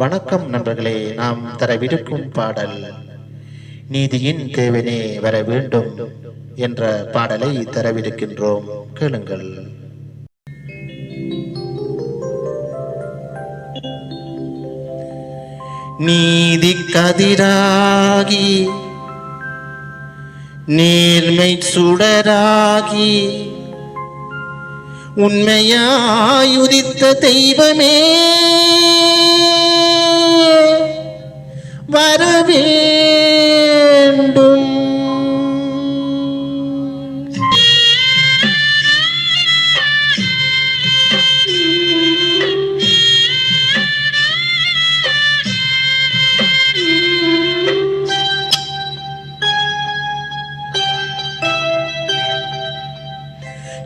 வணக்கம் நண்பர்களே நாம் தரவிருக்கும் பாடல் நீதியின் தேவனே வர வேண்டும் என்ற பாடலை தரவிருக்கின்றோம். கேளுங்கள். நீதி கதிராகி நேர்மை சுடராகி உண்மையாயுதித்த தெய்வமே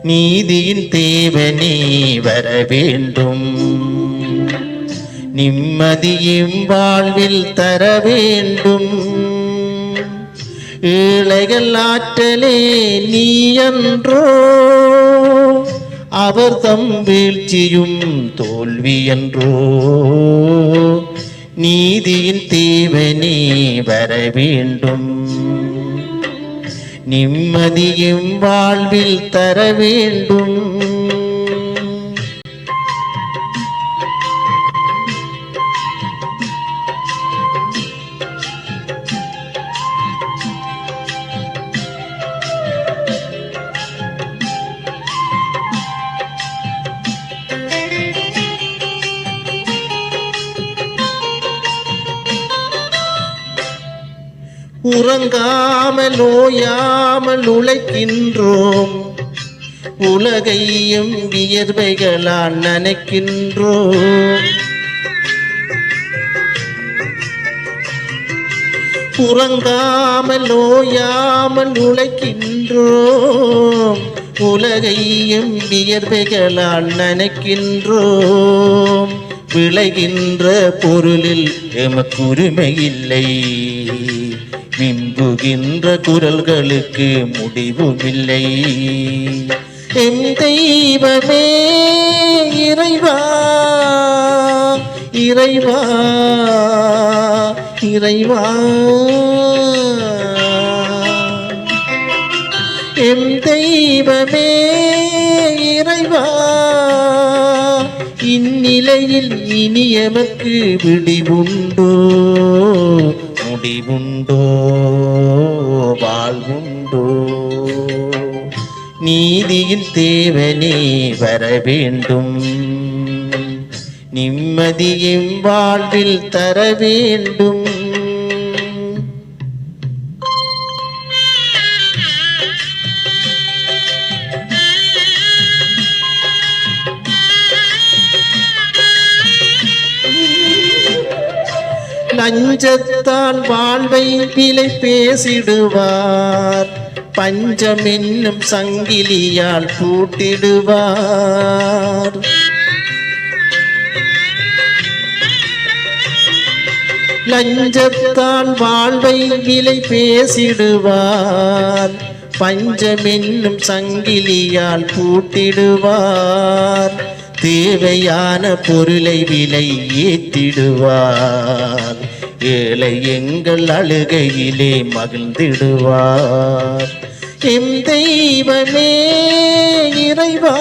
நீதியின் தேவனே வர வேண்டும். நிம்மதியும் வாழ்வில் தர வேண்டும். ஏழைகள் ஆற்றலே நீ என்றோ அவர் தம் வீழ்ச்சியும் தோல்வி என்றோ நீதியின் தேவனே வர வேண்டும். நிம்மதியும் வாழ்வில் தர வேண்டும். உறங்காமல் ஓயாமல் உழைக்கின்றோம் உலகையும் வியர்வைகளால் நனைக்கின்றோம். உறங்காமல் ஓயாமல் உழைக்கின்றோம் உலகையும் வியர்வைகளால் நனைக்கின்றோம். விளைகின்ற பொருளில் எமக்குரிமை இல்லை. மிம்புகின்ற குரல்களுக்கு முடிவுமில்லை. என் தெய்வமே இறைவா இறைவா இறைவா. எம் தெய்வமே இறைவா இந்நிலையில் இனியமக்கு விடிவுண்டோ முடிவுண்டோ? வாழ்வுண்டோ? நீதியில் தேவனே வர வேண்டும். நிம்மதியும் வாழ்வில் தர வேண்டும். லஞ்சத்தான் வாழ்வை விலை பேசிடுவார். பஞ்சம் என்னும் சங்கிலியால் பூட்டிடுவார். லஞ்சத்தால் வாழ்வை விலை பேசிடுவார். பஞ்சம் என்னும் சங்கிலியால் பூட்டிடுவார். தேவையான பொருளை விலை ஏத்திடுவார் ஏழை எங்கள் அழுகையிலே மகிழ்ந்திடுவார். எம் தெய்வமே இறைவா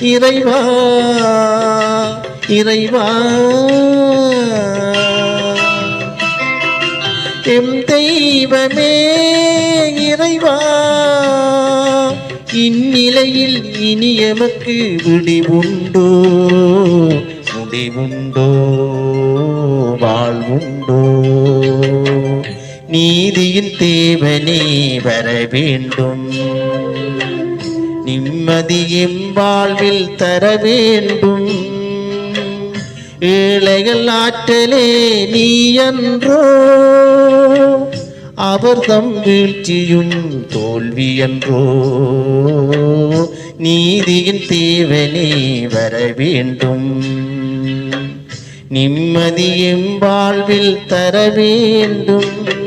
இறைவா இறைவா. எம் தெய்வமே இந்நிலையில் இனி எமக்கு விடிவுண்டோ? முடிவுண்டோ? வாழ்வுண்டோ? நீதியின் தேவனே வர வேண்டும். நிம்மதியும் வாழ்வில் தர வேண்டும். ஏழைகள் ஆற்றலே நீ என்றோ அவர் தம் வீழ்ச்சியும் தோல்வி என்றோ. நீதியின் தீவனே வர வேண்டும். நிம்மதியும் வாழ்வில் தர வேண்டும்.